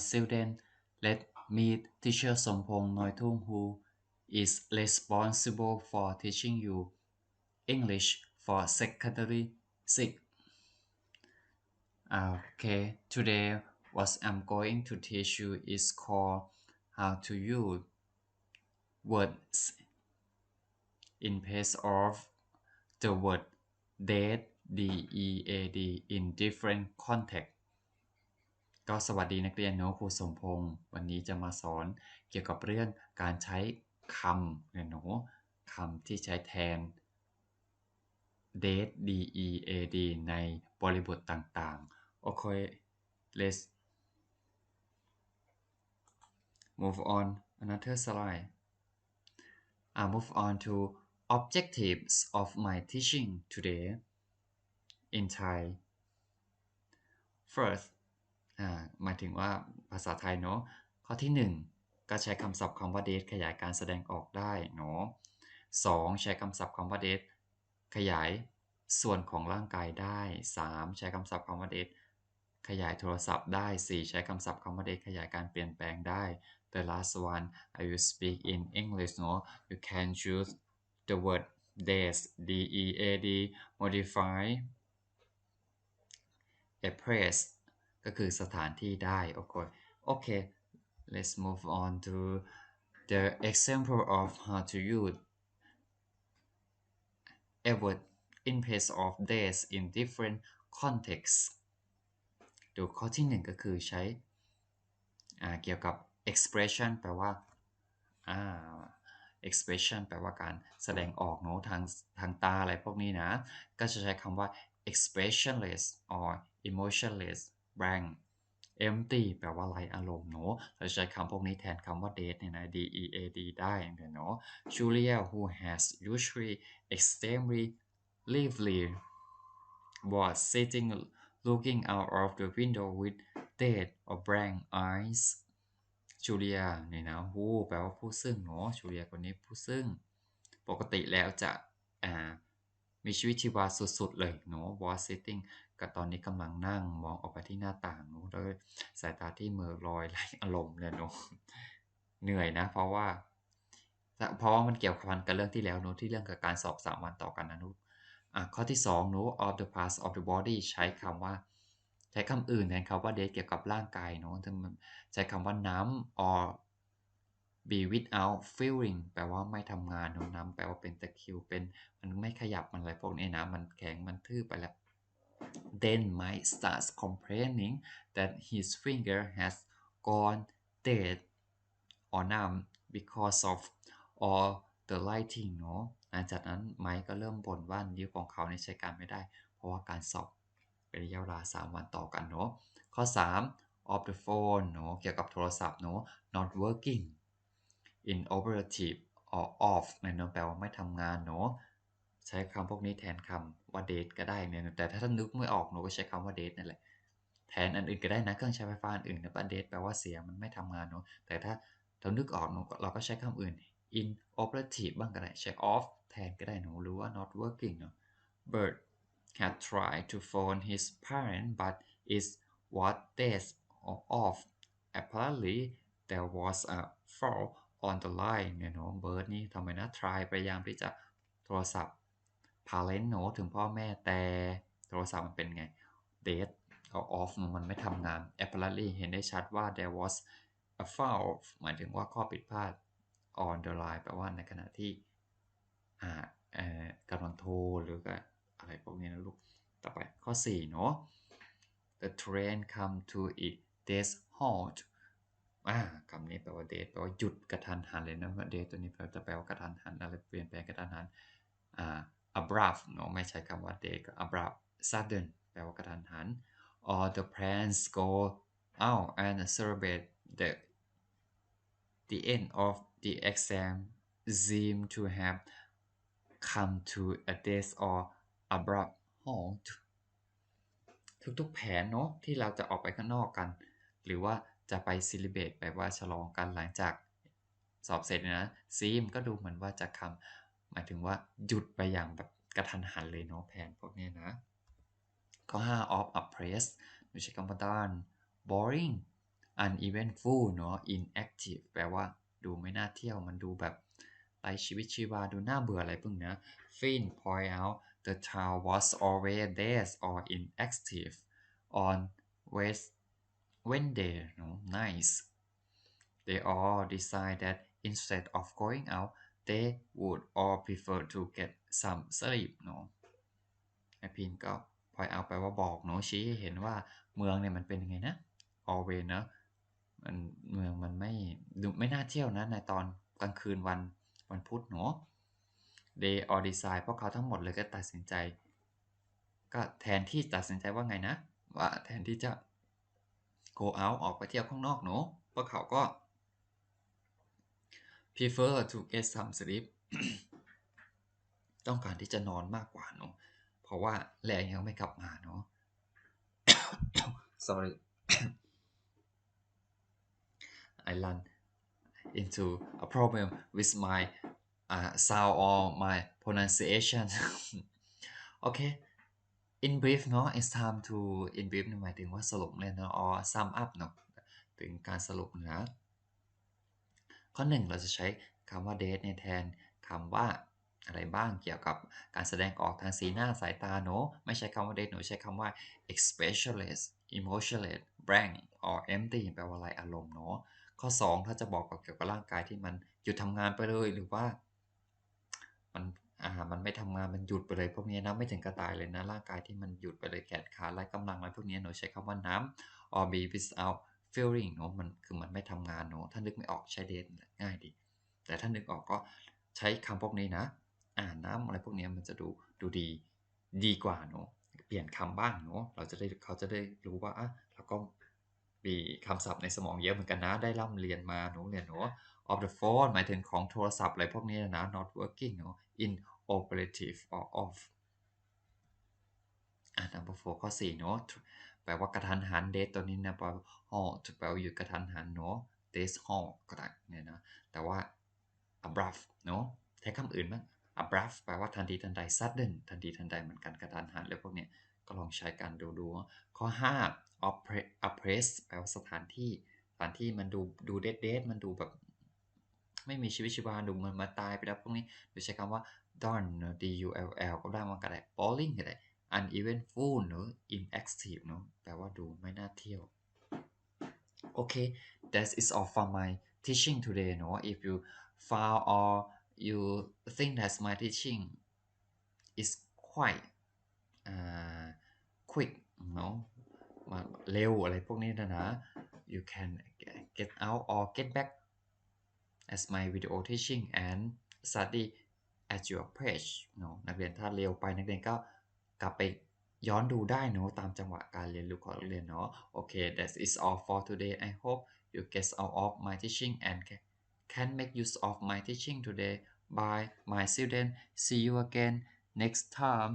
Student, let me, Teacher Sompong Noitung, who is responsible for teaching you English for secondary 6. Ah, okay, today what I'm going to teach you is called how to use words in place of the word dead, D-E-A-D, in different context. ก็สวัสดีนักเรียนเนาะครูสมพงษ์วันนี้จะมาสอนเกี่ยวกับเรื่องการใช้คำเนี่ยเนาะคำที่ใช้แทน date d e a d ในบริบทต่างๆ โอเค let's move on another slide I move on to objectives of my teaching today in Thai first หมายถึงว่าภาษาไทยเนาะข้อที่ 1 ก็ใช้คำศัพท์คำว่า date ขยายการแสดงออกได้เนาะ2ใช้คำศัพท์คำว่า date ขยายส่วนของร่างกายได้ 3 ใช้คำศัพท์คำว่า date ขยายโทรศัพท์ได้ 4 ใช้คำศัพท์คำว่า date ขยายการเปลี่ยนแปลงได้ the last one I will speak in English เนาะ you can choose the word days d e a d modify a place ก็คือสถานที่ได้ โอเคโอเค let's move on to the example of how to use a word in place of days in different contexts ดูข้อที่หนึ่งก็คือใช้เกี่ยวกับ expression แปลว่า expression แปลว่าการแสดงออกเนาะทางทางตาอะไรพวกนี้นะ ก็จะใช้คำว่า expressionless or emotionless blank empty แปลว่าไรอารมณ์เนาะเราใช้คำพวกนี้แทนคำว่า dead เนี่ยนะ d e a d ได้เนาะ Julia who has usually extremely lively was sitting looking out of the window with dead or blank eyes จูเลียเนี่ยนะฮูแปลว่าผู้ซึ่งเนาะจูเลียคนนี้ผู้ซึ่ง ปกติแล้วจะอ่า มีชีวิตชีวาสุดๆเลยเนาะ was sitting ก็ตอนนี้กำลังนั่งมองออกไปที่หน้าต่างเนาะด้วยสายตาที่เมือลอยไร้อารมณ์เลยเนาะเหนื่อยนะ เพราะว่า เพราะว่ามันเกี่ยวพันกับเรื่องที่แล้วเนาะที่เรื่องกับการสอบสามวันต่อกันนะนุอะข้อที่2เนาะ of the parts of the body ใช้คำว่า ใช้คำอื่นแทนคำว่า dead เกี่ยวกับร่างกายเนาะใช้คำว่าน้ำ or be without feeling แปลว่าไม่ทำงานเนาะน้ำแปลว่าเป็นตะคิวเป็นมันไม่ขยับมันอะไรพวกนี้นะมันแข็งมันทื่อไปแล้ว then Mike starts complaining that his finger has gone dead or numb because of all the lighting เนาะหลังจากนั้นไมค์ก็เริ่มบ่นว่านิ้วของเขาใช้การไม่ได้ เพราะว่าการสอบเป็นระยะเวลา 3 วันต่อกันเนาะข้อ 3 of the phone เนาะเกี่ยวกับโทรศัพท์เนาะ not working inoperative or off เนี่ยแปลว่าไม่ทำงานเนาะใช้คำพวกนี้แทนคำว่า date ก็ได้เนี่ยแต่ถ้าท่านนึกไม่ออกหนูก็ใช้คำว่า date นั่นแหละแทนอันอื่นก็ได้นะเครื่องใช้ไฟฟ้าอันอื่นนี่ย date แปลว่าเสียมันไม่ทำงานเนาะแต่ถ้าเรานึกออกเนอะเราก็ใช้คำอื่น inoperative บ้างก็ได้ใช้ off แทนก็ได้หนูหรือว่า not working เนาะ Bert had tried to phone his parent but it was dead or off apparently there was a fault on the line เนี่ยเนาะเบิร์ดนี่ทำไมนะ try พยายามที่จะโทรศัพท์ parent เนาะถึงพ่อแม่แต่โทรศัพท์มันเป็นไง dead or off มันไม่ทำงาน apparently เห็นได้ชัดว่า there was a fault หมายถึงว่าข้อผิดพลาด on the line แปลว่าในขณะที่อ่ากำลังโทรหรือก็อะไรพวกนี้นะลูก ต่อไปข้อ 4 เนาะ the train come to it dead halt อ่าคำนี้แปลว่า dead แปลว่าหยุดกระทันหันเลยนะว่า dead ตัวนี้แปลจะแปลว่ากระทันหันอะไรเปลี่ยนแปลงกระทันหันอ่า abrupt เนาะไม่ใช้คำว่า dead ก็ abrupt sudden แปลว่ากระทันหัน or the plans go out and celebrate the the end of the exam seem to have come to a dead or abrupt halt ทุกๆแผนเนาะที่เราจะออกไปข้างนอกกัน หรือว่า จะไปซิลิเบตแปลว่าฉลองกันหลังจากสอบเสร็จนะซีมก็ดูเหมือนว่าจะคำหมายถึงว่าหยุดไปอย่างแบบกระทันหันเลยเนาะแผนพวกนี้นะข้อ5 of a press ดยใช้คำว่าด้าน boring uneventful เนาะ inactive แปลว่าดูไม่น่าเที่ยวมันดูแบบไรชีวิตชีวาดูน่าเบื่ออะไรพวกเนี้ย Finn point out the town was always dead or inactive on West Wednesday เนาะ nice they all decide that instead of going out they would all prefer to get some sleep เนาะไอพินก็ point out แปว่าบอกเนาะชี้ให้เห็นว่าเมืองเนี่ยมันเป็นยังไงนะ always เนาะมันเมืองมันไม่ดูไม่น่าเที่ยวนะในตอนกลางคืนวันวันพุธเนาะ they all decide พวกเขาทั้งหมดเลยก็ตัดสินใจ ก็แทนที่ตัดสินใจว่าไงนะ ว่าแทนที่จะ go out ออกไปเที่ยวข้างนอกเนาะพวกเขาก็ prefer to get some sleep ต้องการที่จะนอนมากกว่าเนาะเพราะว่าแรงยังไม่กลับมาเนาะ sorry I run into a problem with my uh, sound or my pronunciation okay in brief เนาะ it's time to in brief หมายถึงว่าสรุปเลยเนาะ or sum up เนาะถึงการสรุปนะ ข้อหนึ่งเราจะใช้คำว่า date เนี่ยแทนคำว่าอะไรบ้างเกี่ยวกับการแสดงออกทางสีหน้าสายตาเนาะไม่ใช้คำว่า date หนูใช้คำว่า expressionless emotionless blank or empty แปลว่าอะไรอารมณ์เนาะข้อ 2 ถ้าจะบอกเกี่ยวกับร่างกายที่มันหยุดทำงานไปเลยหรือว่า มัน อ่า มันไม่ทำงานมันหยุดไปเลยพวกนี้นะไม่ถึงกระตายเลยนะ ร่างกายที่มันหยุดไปเลยแขนขาไร้กำลังอะไรพวกนี้หนูใช้คำว่าน้ำ or be without feeling เนาะมันคือมันไม่ทำงานเนาะถ้านึกไม่ออกใช้ date ง่ายดี แต่ถ้านึกออกก็ใช้คำพวกนี้นะ อ่านน้ำอะไรพวกนี้มันจะดูดูดีดีกว่าเนาะเปลี่ยนคำบ้างเนาะเราจะได้เขาจะได้รู้ว่าอะเราก็มีคำศัพท์ในสมองเยอะเหมือนกันนะ ได้ร่ำเรียนมาหนูเรียนเนาะ of the phone หมายถึงของโทรศัพท์อะไรพวกนี้นะ not working เนาะ operative or off อะ number four ข้อ4เนาะแปลว่ากระทันหัน date ตัวนี้นะแปลว่า halt แปลว่าหยุดกระทันหันเนาะ days halt ก็ได้เนี่ยนะแต่ว่า abrupt เนาะใช้คำอื่นบ้าง abrupt แปลว่าทันทีทันใด sudden ทันทีทันใดเหมือนกันกระทันหันเลยพวกเนี้ยก็ลองใช้กันดูดูข้อ 5 oppress แปลว่าสถานที่สถานที่มันดูดูเดดเดดมันดูแบบ ไม่มีชีวิตชีวาดูมันมาตายไปแล้วพวกนี้โดยใช้คำว่า dull เนอะ d u l l ก็ได้มันก็ได้ boring ก็ได้ uneventful เนอะ inactive เนอะแปลว่าดูไม่น่าเที่ยวโอเค that is all for my teaching today เนอะ if you found or you think that my teaching is quite uh, quick เนอะมาเร็วอะไรพวกนี้นะนะ you can get out or get back as my video teaching and study at your page เนอะนักเรียนถ้าเร็วไปนักเรียนก็กลับไปย้อนดูได้เนาะตามจังหวะการเรียนรู้ของนักเรียนเนาะโอเค that is all for today I hope you get out of my teaching and can make use of my teaching today bye my student see you again next time